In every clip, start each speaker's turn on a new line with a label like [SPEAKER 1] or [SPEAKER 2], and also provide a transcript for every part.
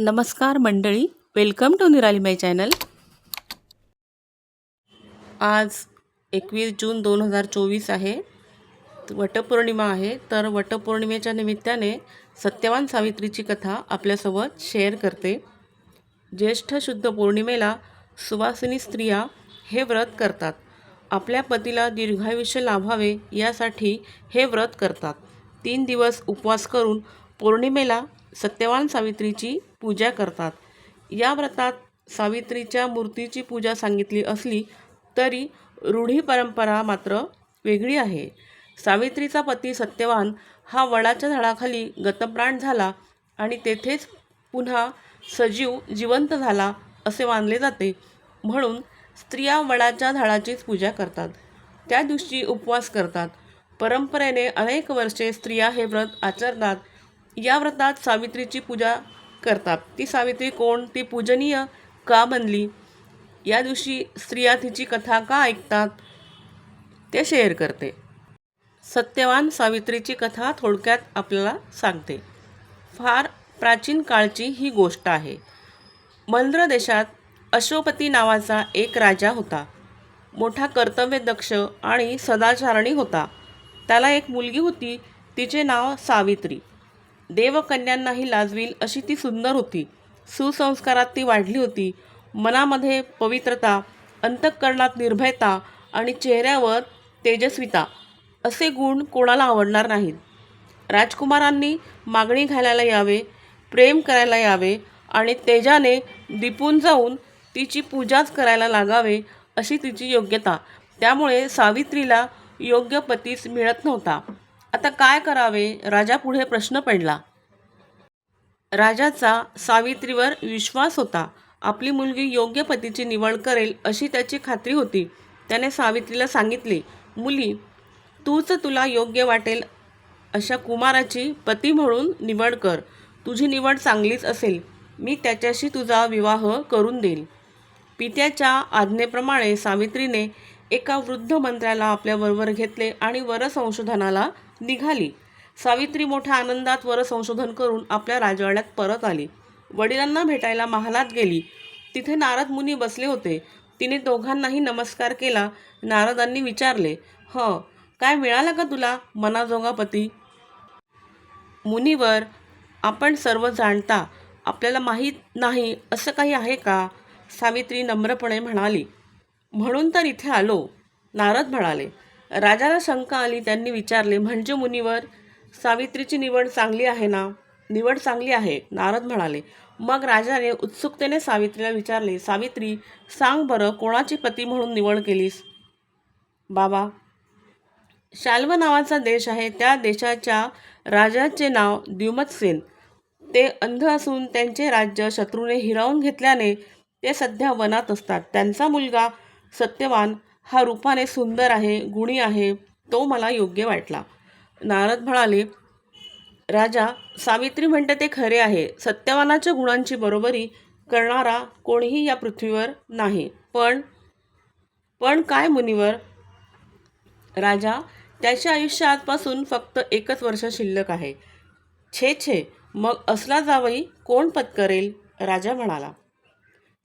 [SPEAKER 1] नमस्कार मंडळी welcome to निराली माय चॅनल आज एकवीस जून दोन हजार चोवीस आहे. वटपौर्णिमा आहे. तर वटपौर्णिमेच्या निमित्ताने सत्यवान सावित्रीची कथा आपल्यासोबत शेअर करते. ज्येष्ठ शुद्ध पौर्णिमेला सुवासिनी स्त्रिया हे व्रत करतात. आपल्या पतीला दीर्घायुष्य लाभावे यासाठी हे व्रत करतात. तीन दिवस उपवास करून पौर्णिमेला सत्यवान सावित्रीची पूजा करतात. या व्रतात सावित्रीच्या मूर्तीची पूजा सांगितली असली तरी रूढी परंपरा मात्र वेगळी आहे. सावित्रीचा पती सत्यवान हा वडाच्या झाडाखाली गतप्राण झाला आणि तेथेच पुन्हा सजीव जिवंत झाला असे मानले जाते. म्हणून स्त्रिया वडाच्या झाडाचीच पूजा करतात. त्या दिवशी उपवास करतात. परंपरेने अनेक वर्षे स्त्रिया हे व्रत आचरतात या व्रतात सावित्रीची पूजा करतात. ती सावित्री कोण? ती पूजनीय का बनली? या दिवशी स्त्रिया तिची कथा का ऐकतात? ते शेअर करते. सत्यवान सावित्रीची कथा थोडक्यात आपल्याला सांगते. फार प्राचीन काळची ही गोष्ट आहे. मंद्र देशात अशोपती नावाचा एक राजा होता. मोठा कर्तव्यदक्ष आणि सदाचारणी होता. त्याला एक मुलगी होती. तिचे नाव सावित्री. देवकन्यांनाही लाजवील अशी ती सुंदर होती. सुसंस्कारात ती वाढली होती. मनामध्ये पवित्रता अंतःकरणात निर्भयता आणि चेहऱ्यावर तेजस्विता असे गुण कोणाला आवडणार नाहीत. राजकुमारांनी मागणी घालायला यावे प्रेम करायला यावे आणि तेजाने दिपून जाऊन तिची पूजाच करायला लागावे अशी तिची योग्यता. त्यामुळे सावित्रीला योग्य पतीच मिळत नव्हता. आता काय करावे? राजापुढे प्रश्न पडला. राजाचा सावित्रीवर विश्वास होता. आपली मुलगी योग्य पतीची निवड करेल अशी त्याची खात्री होती. त्याने सावित्रीला सांगितले मुली तूच तुला योग्य वाटेल अशा कुमाराची पती म्हणून निवड कर. तुझी निवड चांगलीच असेल. मी त्याच्याशी तुझा विवाह करून देईल. पित्याच्या आज्ञेप्रमाणे सावित्रीने एका वृद्ध मंत्र्याला आपल्याबरोबर घेतले आणि वरसंशोधनाला निघाली. सावित्री मोठ्या आनंदात वरसंशोधन करून आपल्या राजवाड्यात परत आली. वडिलांना भेटायला महालात गेली. तिथे नारद मुनी बसले होते. तिने दोघांनाही नमस्कार केला. नारदांनी विचारले ह काय मिळाला का तुला मनाजोगा पती? मुनीवर आपण सर्व जाणता. आपल्याला माहीत नाही असं काही आहे का? सावित्री नम्रपणे म्हणाली. म्हणून तर इथे आलो नारद म्हणाले. राजाला शंका आली त्यांनी विचारले म्हणजे मुनीवर सावित्रीची निवड चांगली आहे ना? निवड चांगली आहे नारद म्हणाले. मग राजाने उत्सुकतेने सावित्रीला विचारले सावित्री सांग बरं कोणाची पती म्हणून निवड केलीस? बाबा शाल्व नावाचा देश आहे त्या देशाच्या राजाचे नाव द्युमतसेन. ते अंध असून त्यांचे राज्य शत्रूने हिरावून घेतल्याने ते सध्या वनात असतात. त्यांचा मुलगा सत्यवान हा रूपाने सुंदर आहे गुणी आहे तो मला योग्य वाटला. नारद म्हणाले राजा सावित्री म्हणते ते खरे आहे. सत्यवानाच्या गुणांची बरोबरी करणारा कोणीही या पृथ्वीवर नाही. पण पण काय मुनीवर? राजा त्याच्या आयुष्य आजपासून फक्त एकच वर्ष शिल्लक आहे. छे छे मग असला जावई कोण पत्करेल? राजा म्हणाला.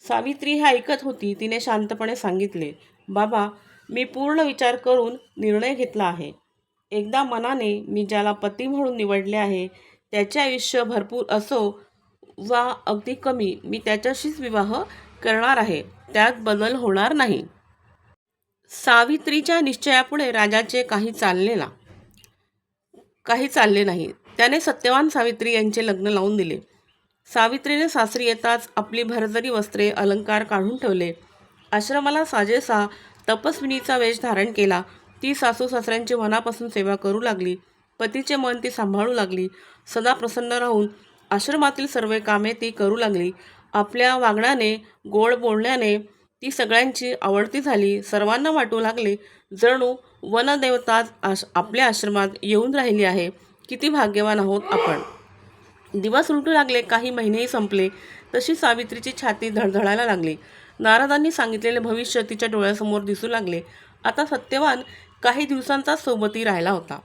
[SPEAKER 1] सावित्री हे ऐकत होती तिने शांतपणे सांगितले बाबा मी पूर्ण विचार करून निर्णय घेतला आहे. एकदा मनाने मी ज्याला पती म्हणून निवडले आहे त्याचे आयुष्य भरपूर असो वा अगदी कमी मी त्याच्याशीच विवाह करणार आहे. त्यात बदल होणार नाही. सावित्रीच्या निश्चयापुढे राजाचे काही चालले ना काही चालले नाही. त्याने सत्यवान सावित्री यांचे लग्न लावून दिले. सावित्रीने सासरी येताच आपली भरजरी वस्त्रे अलंकार काढून ठेवले. आश्रमाला साजेसा तपस्विनीचा वेश धारण केला. ती सासू सासऱ्यांची मनापासून सेवा करू लागली. पतीचे मन ती सांभाळू लागली. सदा प्रसन्न राहून आश्रमातील सर्व कामे ती करू लागली. आपल्या वागण्याने गोड बोलण्याने ती सगळ्यांची आवडती झाली. सर्वांना वाटू लागले जणू वनदेवताच आश आपल्या आश्रमात येऊन राहिली आहे. किती भाग्यवान आहोत आपण. दिवस उलटू लागले काही महिनेही संपले. तशी सावित्रीची छाती धडधडायला लागली. नारदांनी सांगितलेले भविष्य तिच्या डोळ्यासमोर दिसू लागले. आता सत्यवान काही दिवसांचा सोबती राहिला होता.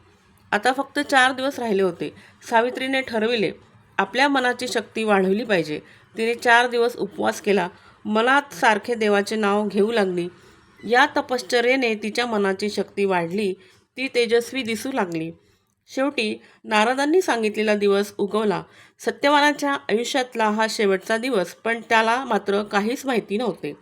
[SPEAKER 1] आता फक्त चार दिवस राहिले होते. सावित्रीने ठरविले आपल्या मनाची शक्ती वाढवली पाहिजे. तिने चार दिवस उपवास केला. मनात सारखे देवाचे नाव घेऊ लागली. या तपश्चर्येने तिच्या मनाची शक्ती वाढली. ती तेजस्वी दिसू लागली. शेवटी नारदांनी सांगितलेला दिवस उगवला. सत्यवानाच्या आयुष्यातला हा शेवटचा दिवस पण त्याला मात्र काहीच माहिती नव्हते.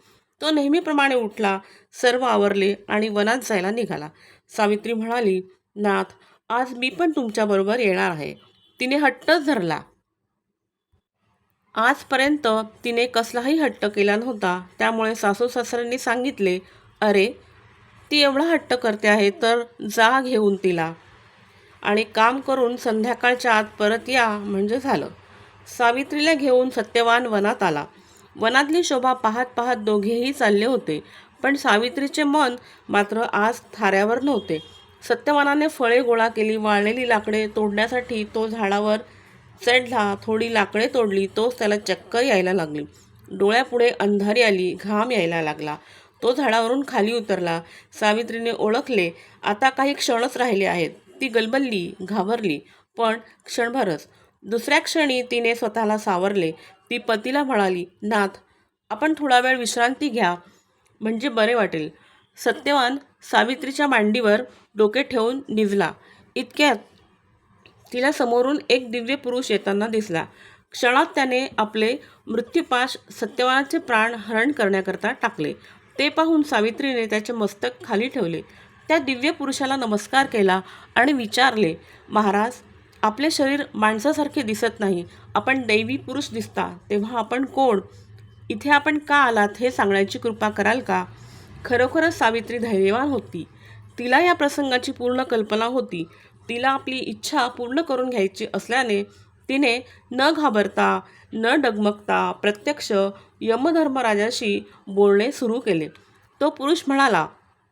[SPEAKER 1] तो नेहमीप्रमाणे उठला सर्व आवरले आणि वनात जायला निघाला. सावित्री म्हणाली नाथ आज मी पण तुमच्याबरोबर येणार आहे. तिने हट्टच धरला. आजपर्यंत तिने कसलाही हट्ट केला नव्हता. त्यामुळे सासू सासऱ्यांनी सांगितले अरे ती एवढा हट्ट करते आहे तर जा घेऊन तिला. आणि काम करून संध्याकाळच्या आत परत या म्हणजे झालं. सावित्रीला घेऊन सत्यवान वनात आला. वनातली शोभा पाहत पाहत दोघेही चालले होते. पण सावित्रीचे मन मात्र आज थाऱ्यावर नव्हते. सत्यवानाने फळे गोळा केली वाळलेली लाकडे तोडण्यासाठी तो झाडावर चढला थोडी लाकडे तोडली तोच त्याला चक्कर यायला लागली. डोळ्यापुढे अंधारी आली घाम यायला लागला. तो झाडावरून खाली उतरला. सावित्रीने ओळखले आता काही क्षणच राहिले आहेत. ती गलबलली घाबरली. पण क्षणभरच. दुसऱ्या क्षणी तिने स्वतःला सावरले. ती पतीला म्हणाली नाथ आपण थोडा वेळ विश्रांती घ्या. म्हणजे बरे वाटेल. सत्यवान सावित्रीच्या मांडीवर डोके ठेवून निजला. इतक्यात तिला समोरून एक दिव्य पुरुष येताना दिसला. क्षणात त्याने आपले मृत्यूपाश सत्यवानाचे प्राण हरण करण्याकरता टाकले. ते पाहून सावित्रीने त्याचे मस्तक खाली ठेवले. त्या दिव्य पुरुषाला नमस्कार केला आणि विचारले महाराज आपले शरीर माणसासारखे दिसत नाही. आपण दैवी पुरुष दिसता. तेव्हा आपण कोण? इथे आपण का आलात हे सांगण्याची कृपा कराल का? खरोखरच सावित्री धैर्यवान होती. तिला या प्रसंगाची पूर्ण कल्पना होती. तिला आपली इच्छा पूर्ण करून घ्यायची असल्याने तिने न घाबरता न डगमगता प्रत्यक्ष यमधर्मराजाशी बोलणे सुरू केले. तो पुरुष म्हणाला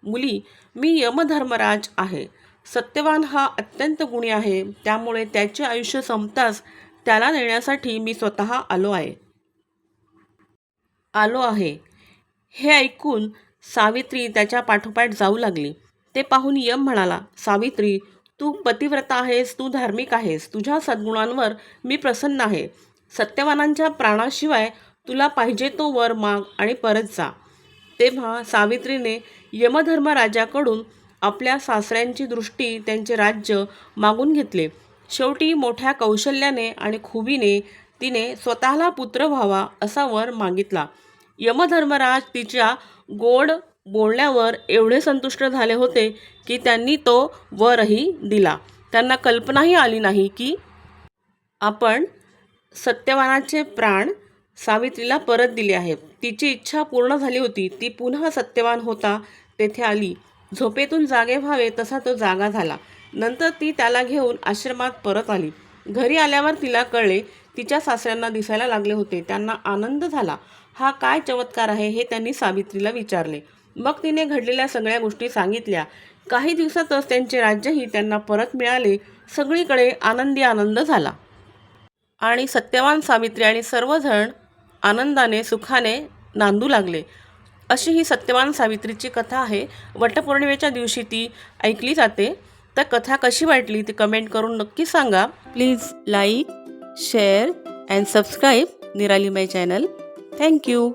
[SPEAKER 1] मुली मी यमधर्मराज आहे. सत्यवान हा अत्यंत गुणी आहे. त्यामुळे त्याचे आयुष्य संपताच त्याला नेण्यासाठी मी स्वतः आलो आहे. आलो आहे. हे ऐकून सावित्री त्याच्या पाठोपाठ जाऊ लागली. ते पाहून यम म्हणाला सावित्री तू पतिव्रता आहेस तू धार्मिक आहेस. तुझ्या सद्गुणांवर मी प्रसन्न आहे. सत्यवानांच्या प्राणाशिवाय तुला पाहिजे तो वर माग आणि परत जा. तेव्हा सावित्रीने यमधर्मराजाकडून आपल्या सासऱ्यांची दृष्टी त्यांचे राज्य मागून घेतले. शेवटी मोठ्या कौशल्याने आणि खुबीने तिने स्वतःला पुत्र व्हावा असा वर मागितला. यमधर्मराज तिच्या गोड बोलण्यावर एवढे संतुष्ट झाले होते की त्यांनी तो वरही दिला. त्यांना कल्पनाही आली नाही की आपण सत्यवानाचे प्राण सावित्रीला परत दिले आहेत. तिची इच्छा पूर्ण झाली होती. ती पुन्हा सत्यवान होता तेथे आली. झोपेतून जागे व्हावे तसा तो जागा झाला. नंतर ती त्याला घेऊन आश्रमात परत आली. घरी आल्यावर तिला कळले तिच्या सासऱ्यांना दिसायला लागले होते. त्यांना आनंद झाला. हा काय चमत्कार आहे हे त्यांनी सावित्रीला विचारले. मग तिने घडलेल्या सगळ्या गोष्टी सांगितल्या. काही दिवसातच त्यांचे राज्यही त्यांना परत मिळाले. सगळीकडे आनंदी आनंद झाला. आणि सत्यवान सावित्री आणि सर्वजण आनंदाने सुखाने नांदू लागले. अशी ही सत्यवान सावित्रीची कथा आहे. वटपौर्णिमेच्या दिवशी ती ऐकली जाते. तर कथा कशी वाटली ती कमेंट करून नक्की सांगा. Please like share and subscribe Nirali my channel. Thank you